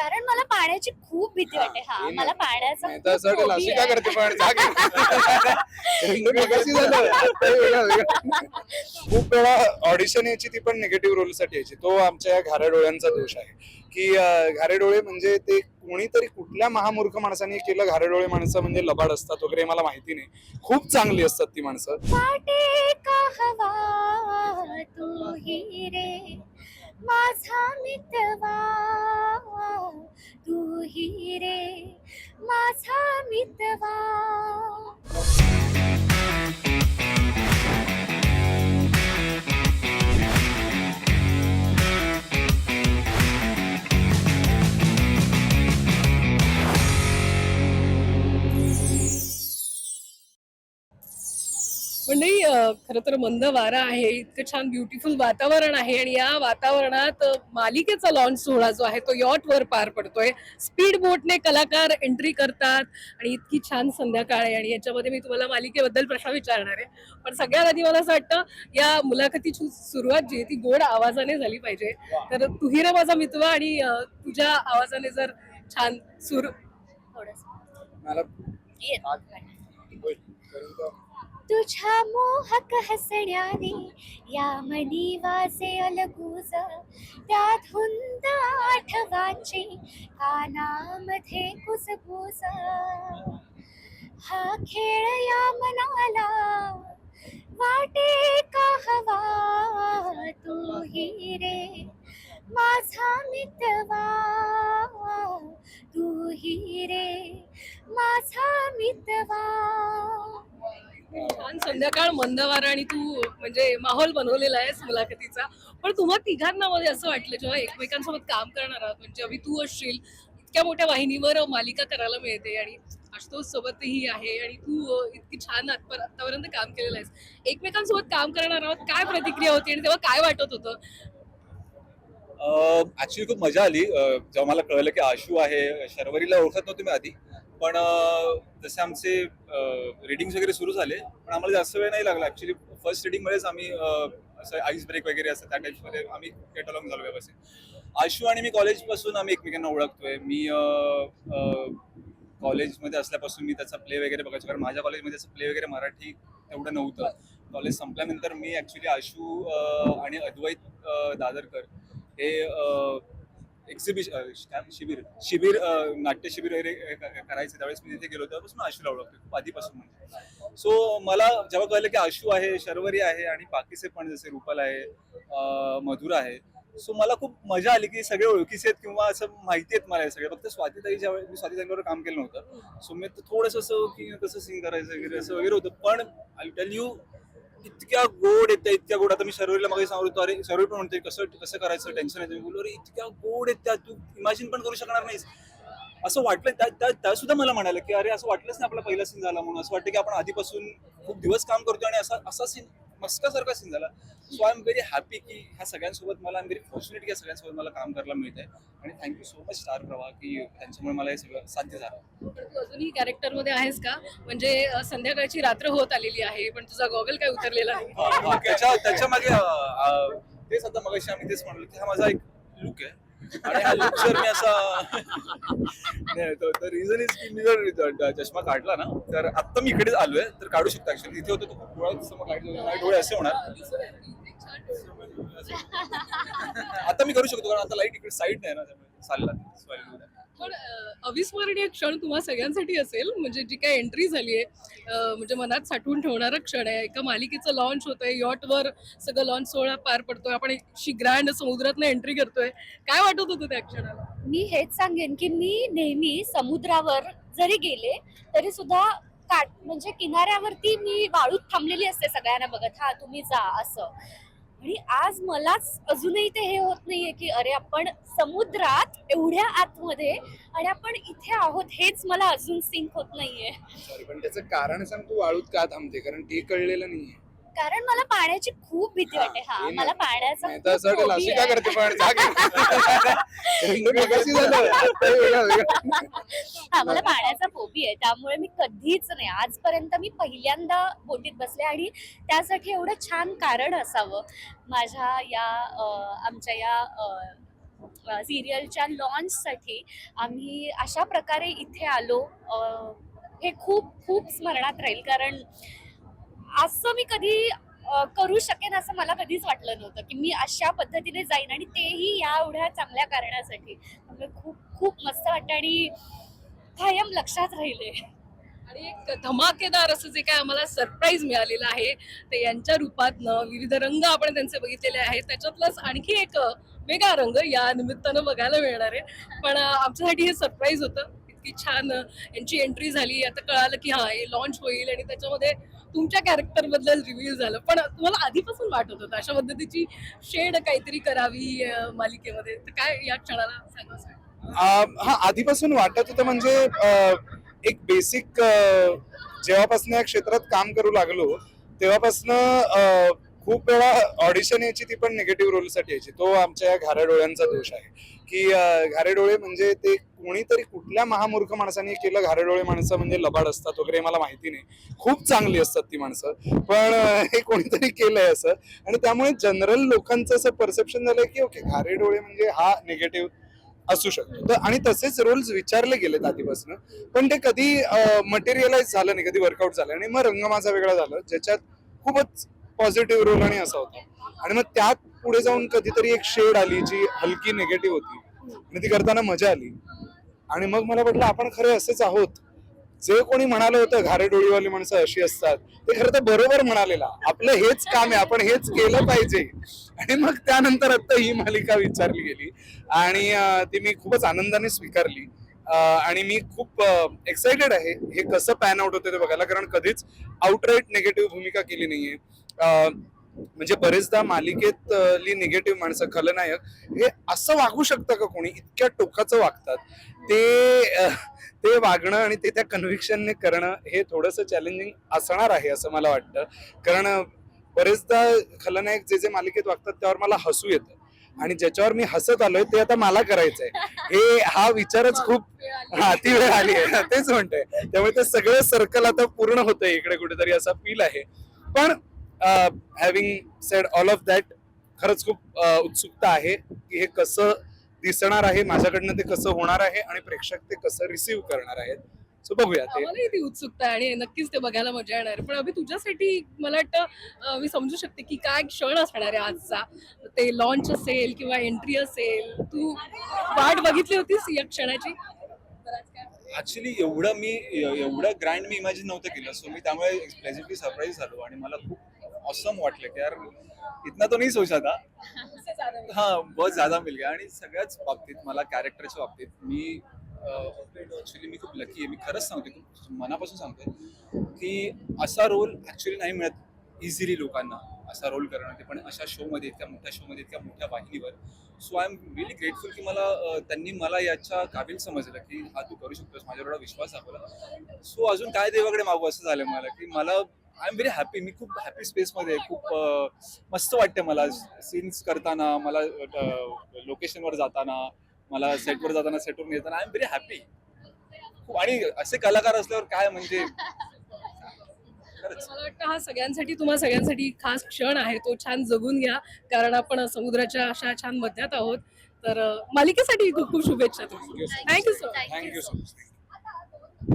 कारण मला पाण्याची खूप भीती वाटते. हा हे मला. पाण्याचा खूप phobia आहे. करते पण? वेळा ऑडिशन यायची ती पण निगेटिव्ह रोलसाठी यायची. तो आमच्या या घाऱ्या डोळ्यांचा दोष आहे. की अं, घारे डोळे म्हणजे ते कोणीतरी कुठल्या महामूर्ख माणसाने केलं घारे डोळे माणसं म्हणजे लबाड असतात वगैरे मला माहिती नाही. खूप चांगली असतात ती माणसं. वाटे का हवा तू ही रे. माझा मितवा तू ही रे. माझा मितवा मंडळी अं, खरं तर मंद वारा आहे इतकं छान ब्युटिफुल वातावरण आहे आणि या वातावरणात मालिकेचा लॉन्च सोहळा जो आहे तो यॉट वर पार पडतोय. स्पीड बोटने कलाकार एंट्री करतात आणि इतकी छान संध्याकाळ आहे आणि याच्यामध्ये मी तुम्हाला मालिकेबद्दल प्रश्न विचारणार आहे. पण सगळ्यात आधी मला असं वाटतं या मुलाखतीची सुरुवात जी आहे ती गोड आवाजाने झाली पाहिजे. तर तुही रे माझा मितवा आणि तुझ्या आवाजाने जर छान सूर थोडस. मला. तुझ्या मोहक हसण्याने या मनी वाजे अलगूज त्या धुंद आठवांची कानामध्ये कुसबूज हा खेळ या मनाला वाटे का हवा? तू ही रे माझा मित्र छान. संध्याकाळ मंदवार आणि तू म्हणजे माहोल बनवलेला आहेस मुलाखतीचा. पण तुम्हा तिघांना मध्ये असं वाटलं जेव्हा एकमेकांसोबत काम करणार आहात म्हणजे अभि तू असशील इतक्या मोठ्या वाहिनीवर मालिका करायला मिळते आणि आशुतोष सोबतही आहे आणि तू इतकी छान आतापर्यंत काम केलेलं आहेस. एकमेकांसोबत काम करणार आहोत काय प्रतिक्रिया होती आणि तेव्हा काय वाटत होतं? ऍक्च्युली खूप मजा आली. जेव्हा मला कळलं की आशू आहे शर्वरीला ओळखत नव्हते मी आधी. पण जसे आमचे रीडिंग्स वगैरे सुरू झाले पण आम्हाला जास्त वेळ नाही लागला. ऍक्च्युली फर्स्ट रिडिंग मध्येच आम्ही असं आईस ब्रेक वगैरे असं त्या टाइप्समध्ये आम्ही कॅटलॉग झालो व्यवस्थित. आशू आणि मी कॉलेजपासून आम्ही एकमेकांना ओळखतोय. मी कॉलेजमध्ये असल्यापासून मी त्याचा प्ले वगैरे बघायचो. कारण माझ्या कॉलेजमध्ये त्याचं प्ले वगैरे मराठी तेवढं नव्हतं. कॉलेज संपल्यानंतर मी ऍक्च्युली आशू आणि अद्वैत दादरकर हे एक्झिबिशन शिबिर. शिबिर नाट्य शिबिर वगैरे करायचं करायचे. त्यावेळेस मी तिथे गेलो तेव्हापासून आशूला ओळखतो खूप आधीपासून म्हणजे. सो मला जेव्हा कळलं की आशू आहे शर्वरी आहे आणि बाकीचे पण जसे रुपल आहे मधुरा मधुर आहे. सो मला खूप मजा आली की सगळे ओळखीचे आहेत किंवा असं माहिती आहेत मला हे सगळे. फक्त स्वातीताई ज्यावेळेस मी स्वातीताईंबरोबर काम केलं नव्हतं. सो मी थोडंसं असं की कसं सिंग करायचं वगैरे असं वगैरे होतं. पण आय टेल यू इतक्या गोड येत्या इतक्या गोड. आता मी शर्वरीला मागे सांगत होतो अरे शर्वरी पण म्हणते कसं कसं करायचं टेन्शन येतं बोलू अरे इतक्या गोड येत्या तू इमॅजिन पण करू शकणार नाहीस. असं वाटलं त्या त्या- सुद्धा मला म्हणाला की अरे असं वाटलंच नाही आपला पहिला सीन झाला म्हणून. असं वाटतं की आपण आधीपासून खूप दिवस काम करतो आणि असा असा सीन मस्कासारखा सीन झाला. So I am very happy की ह्या सगळ्यांसोबत मला व्हेरी फॉर्च्युनेट की सगळ्यांसोबत मला काम करायला मिळतंय. आणि थँक्यू सो मच स्टार प्रवाह की त्यांच्यामुळे मला हे सगळं साध्य झालं. अजूनही कॅरेक्टरमध्ये आहेस का? म्हणजे संध्याकाळची रात्र होत आलेली आहे पण तुझा गॉगल काय उतरलेला नाही. हा, हा, त्याच्या त्याच्यामागे तेच आता मग आम्ही तेच म्हणलो की हा माझा एक लुक आहे. आणि हा लुक जर मी असा नाही रिझन इज की मी जर चष्मा काढला ना तर आता मी इकडे आलोय तर काढू शकतो ऍक्च्युली इथे होतं खूप डोळ्यात समोर माझे डोळे असे होणार. आता मी करू शकतो कारण आता लाइट इकडे साईड नाही ना त्यामुळे चालेल. पण अविस्मरणीय क्षण तुम्हा सगळ्यांसाठी असेल. म्हणजे जी काय एंट्री झाली आहे म्हणजे मनात साठवून ठेवणारा क्षण आहे. एका मालिकेचं लॉन्च होत आहे. यॉटवर सगळं लॉन्च सोहळा पार पडतोय. आपण अशी ग्रँड समुद्रातनं एंट्री करतोय काय वाटत होतं त्या क्षणाला? मी हेच सांगेन की मी नेहमी समुद्रावर जरी गेले तरी सुद्धा काट म्हणजे किनाऱ्यावरती मी वाळूत थांबलेली असते सगळ्यांना बघत हा तुम्ही जा असं. आणि आज मलाच अजूनही ते हे होत नाहीये की अरे आपण समुद्रात एवढ्या आतमध्ये आणि आपण इथे आहोत हेच मला अजून सिंक होत नाहीये. पण त्याचं कारण सांग तू वाळूत का थांबते? कारण ते कळलेलं नाहीये. कारण मला पाण्याची खूप भीती वाटते. हा मला. पाण्याचा खूप phobia आहे. हे मला पाण्याचा फोबी आहे. त्यामुळे मी कधीच नाही. आजपर्यंत मी पहिल्यांदा बोटीत बसले आणि त्यासाठी एवढं छान कारण असावं. माझ्या या अं, आमच्या या सिरियलच्या लॉन्चसाठी आम्ही अशा प्रकारे इथे आलो. अ, हे खूप खूप स्मरणात राहील. कारण असं मी कधी करू शकेन असं मला कधीच वाटलं नव्हतं की मी अशा पद्धतीने जाईन आणि तेही या एवढ्या चांगल्या कारणासाठी. खूप खूप मस्त वाटतं आणि कायम लक्षात राहिले. आणि एक धमाकेदार असं जे काय आम्हाला सरप्राईज मिळालेलं आहे ते यांच्या रूपातनं विविध रंग आपण त्यांचे बघितलेले आहेत. त्याच्यातलाच आणखी एक वेगळा रंग या निमित्तानं बघायला मिळणार आहे. पण आमच्यासाठी हे सरप्राईज होतं. इतकी छान यांची एंट्री झाली. आता कळालं की हा हे लॉन्च होईल आणि त्याच्यामध्ये तुमच्या कॅरेक्टरबद्दल रिव्हील झालं. पण तुम्हाला आधीपासून वाटत होतं अशा पद्धतीची शेड काहीतरी करावी मालिकेमध्ये? तर काय या क्षणाला सांगा हा आधीपासून वाटत होतं म्हणजे एक बेसिक जेव्हापासून या क्षेत्रात काम करू लागलो तेव्हापासून खूप वेळा ऑडिशन यायची ती पण निगेटिव्ह रोलसाठी यायची. तो आमच्या या घाऱ्या डोळ्यांचा दोष आहे. की घारे डोळे म्हणजे ते कोणीतरी कुठल्या महामूर्ख माणसाने केलं घारे डोळे माणसं म्हणजे लबाड असतात वगैरे मला माहिती नाही. खूप चांगली असतात ती माणसं. पण हे कोणीतरी केलंय असं. आणि त्यामुळे जनरल लोकांचं असं परसेप्शन झालंय की ओके घारे डोळे म्हणजे हा निगेटिव्ह असू शकतो. तर आणि तसेच रोल्स विचारले गेलेत आधीपासून. पण ते कधी मटेरियलाइज झालं नाही कधी वर्कआउट झालं आणि मग रंग माझा वेगळा झाला ज्याच्यात खूपच पॉझिटिव्ह रोल आणि असा होता. आणि मग त्यात पुढे जाऊन कधीतरी एक शेड आली जी हलकी निगेटिव्ह होती. आणि ती करताना मजा आली. आणि मग मला वाटलं आपण खरे असेच आहोत. जे कोणी म्हणालं होतं घारे डोळीवाली माणसं अशी असतात ते खरं तर बरोबर म्हणालेला. आपलं हेच काम आहे आपण हेच केलं पाहिजे. आणि मग त्यानंतर आता ही मालिका विचारली गेली. आणि ती मी खूपच आनंदाने स्वीकारली. आणि मी खूप एक्साइटेड आहे. हे कसं पॅन आउट होतं ते बघायला कारण कधीच आउटराईट निगेटिव्ह भूमिका केली नाहीये. म्हणजे बरेचदा मालिकेतली निगेटिव्ह माणसं खलनायक हे असं वागू शकतं का कोणी? इतक्या टोकाचं वागतात. ते ते वागणं आणि ते त्या कन्व्हिक्शनने करणं हे थोडंसं चॅलेंजिंग असणार आहे असं मला वाटतं. कारण बरेचदा खलनायक जे जे मालिकेत वागतात त्यावर मला हसू येतं. आणि ज्याच्यावर मी हसत आलोय ते आता मला करायचंय. हे हा विचारच खूप हा ती वेळ आली आहे. तेच म्हणतोय. त्यामुळे ते सगळं सर्कल आता पूर्ण होतंय इकडे कुठेतरी असा फील आहे. पण having said all of that खरंच खूप उत्सुकता आहे की हे कसं दिसणार आहे माझ्याकडनं ते कसं होणार आहे आणि प्रेक्षक ते कसं रिसीव्ह करणार आहेत. सो बघूया ते. ती उत्सुकता आहे आणि नक्कीच ते बघायला मजा येणार आहे. पण अभि तुझ्यासाठी मला वाटतं मी समजू शकते की काय क्षण असणार आहे आजचा. ते लॉन्च असेल किंवा एंट्री असेल तू वाट बघितली होतीस या क्षणाची? ऍक्च्युली एवढं मी एवढं ग्रँड मी इमॅजिन नव्हतं केलं. सो मी त्यामुळे प्लेझेंटली सरप्राईज झालो आणि मला खूप ऑसम वाटलं की यार इतना तो नाही सोचा नाही. हा बहुत ज्यादा मिल गया. आणि सगळ्याच बाबतीत मला कॅरेक्टरच्या बाबतीत मी ऍक्च्युली मी खूप लकी आहे. मी खरंच सांगते खूप मनापासून सांगतोय की असा रोल ऍक्च्युली नाही मिळत इझिली लोकांना असा रोल करणं ते पण अशा शोमध्ये इतक्या मोठ्या शोमध्ये इतक्या मोठ्या वाहिनीवर. So I am really grateful की मला त्यांनी मला याच्या काबिल समजलं की हा तू करू शकतोस. माझ्यावर विश्वास दाखवला. सो अजून काय देवाकडे मागू असं झालं मला की मला आय एम व्हेरी हॅपी मी खूप हॅपी स्पेसमध्ये आहे. खूप मस्त वाटते मला. सीन्स करताना मला लोकेशनवर जाताना मला सेटवर जाताना सेटवर येताना आय एम व्हेरी हॅपी खूप आणि असे कलाकार असल्यावर काय म्हणजे मला वाटतं हा सगळ्यांसाठी तुम्हा सगळ्यांसाठी खास क्षण आहे. तो छान जगून घ्या. कारण आपण समुद्राच्या अशा छान मध्यात आहोत. तर मालिकेसाठी खूप खूप शुभेच्छा thank you so thank you so much